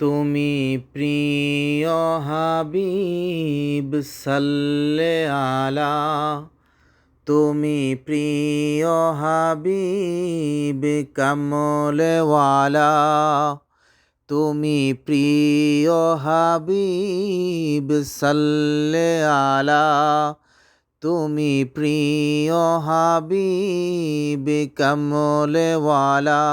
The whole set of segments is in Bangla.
তুমি প্রিয় হাবিব সাল্লে আলা, তুমি প্রিয় হাবিব কমলেওয়ালা তুমি প্রিয় হাবিব সাল্লে আলা, তুমি প্রিয় হাবিব কমলেওয়ালা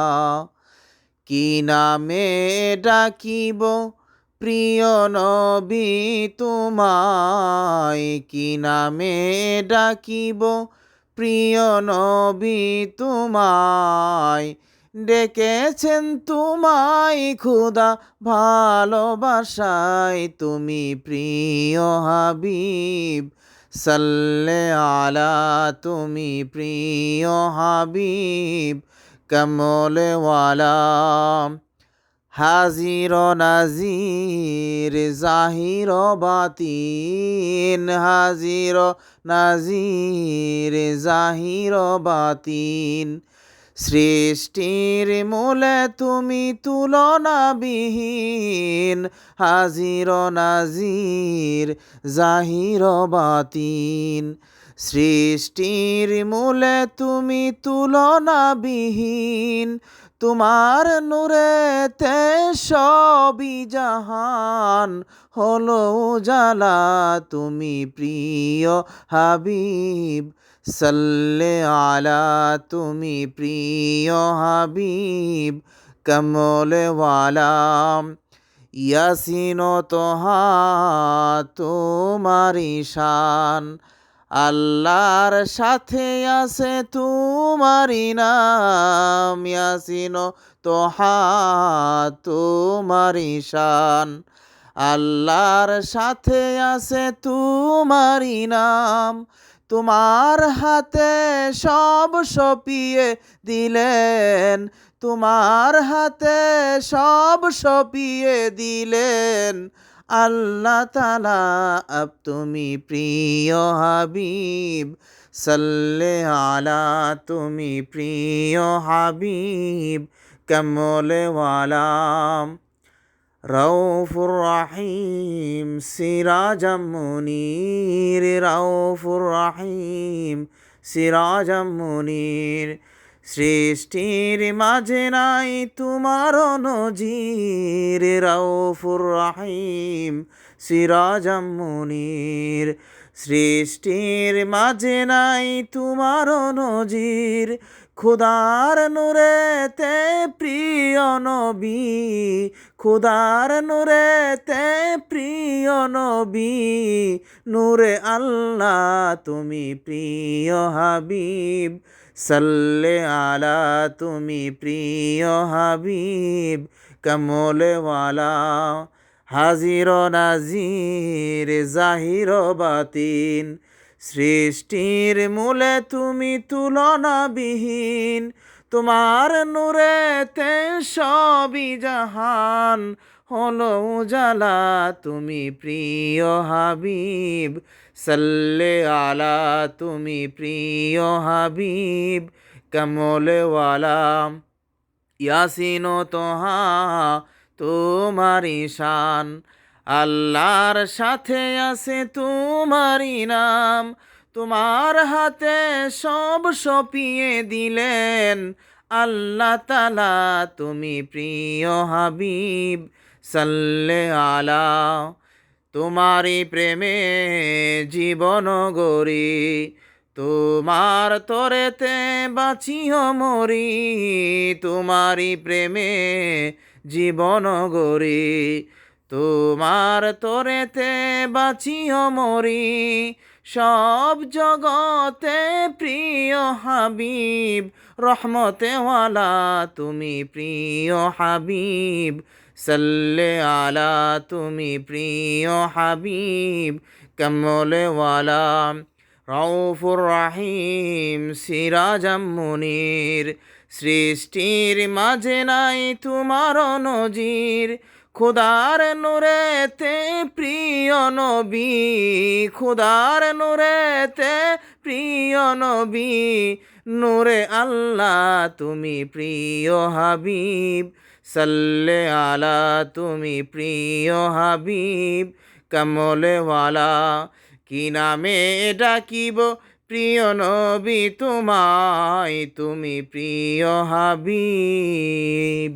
কি নামে ডাকিব? প্রিয় নবী, তোমায় কি নামে ডাকিব? প্রিয় নবী, তোমায় ডেকেছেন তোমায় খুদা ভালোবাসায়। তুমি প্রিয় হাবিব, সাল্লে আলা, তুমি প্রিয় হাবিব। কমলেওয়ালা হাজির নাজির জাহির বাতিন হাজির নাজির জাহির বাতিন সৃষ্টির মূলে তুমি তুলনাবিহীন। হাজির নাজির, জাহির বাতিন। সৃষ্টির মূলে তুমি তুলনাবিহীন। তোমার নূরেতে সবই জাহান, হলো জালা তুমি প্রিয় হাবিব সাল্লে আলা তুমি প্রিয় হাবিব কমলেওয়ালা ইয়াসিন তোহা তোমারি শান। আল্লাহর সাথে আছে তোমারি নাম, ইয়াসিন তোহা তোমারি শান। আল্লাহর সাথে আছে তোমারি নাম তোমার হাতে সব সপিয়ে দিলেন, তোমার হাতে সব সপিয়ে দিলেন। আল্লাহ তালা আব তুমি প্রিয় হাবিব, সাল্লে আলা তুমি প্রিয় হাবিব কমলেওয়ালাম রৌফুর রাহিম সিরাজম মুনির রৌফুর রাহিম সিরাজম মুনির, সৃষ্টির মাঝে নাই তোমার নজির রৌফুর রাহিম সিরাজম মুনির, সৃষ্টির মাঝে নাই তোমার নজির খুদার নূরেতে প্রিয় নবী, খুদার নূরেতে প্রিয় নবী, নূরে আল্লাহ তুমি প্রিয় হাবিব, সাল্লে আলা তুমি প্রিয় হাবিব, কমলেওয়ালা, হাজির নাজির, জাহির বাতিন সৃষ্টির মূলে তুমি তুলনাবিহীন। তোমার নূরেতে সবই জাহান। হলো উজালা, তুমি প্রিয় হাবিব। সাল্লে আলা, তুমি প্রিয় হাবিব। কমলেওয়ালা, ইয়াসিন তোহা তোমারি শান। আল্লাহর সাথে আছে তোমারই নাম। তোমার হাতে সব সপিয়ে দিলেন। আল্লাহ তালা তুমি প্রিয় হাবিব, সাল্লে আলা। তোমারই প্রেমে জীবন গরি তোমার তরেতে বাঁচিও মরি। তোমারই প্রেমে জীবন গরি তোমার তোরেতে বাঁচিও মরি, সব জগতে প্রিয় হাবিব, রহমতেওয়ালা তুমি প্রিয় হাবিব, সাল্লে আলা তুমি প্রিয় হাবিব, কমলেওয়ালা রৌফুর রাহিম, সিরাজাম মুনির, সৃষ্টির মাঝে নাই তোমার নজির খুদার নূরেতে প্রিয় নবী, খুদার নূরেতে প্রিয় নবী, নূরে আল্লাহ তুমি প্রিয় হাবিব, সাল্লে আলা তুমি প্রিয় হাবিব, কমলেওয়ালা কি নামে ডাকিব প্রিয় নবী তোমায়, তুমি প্রিয় হাবিব।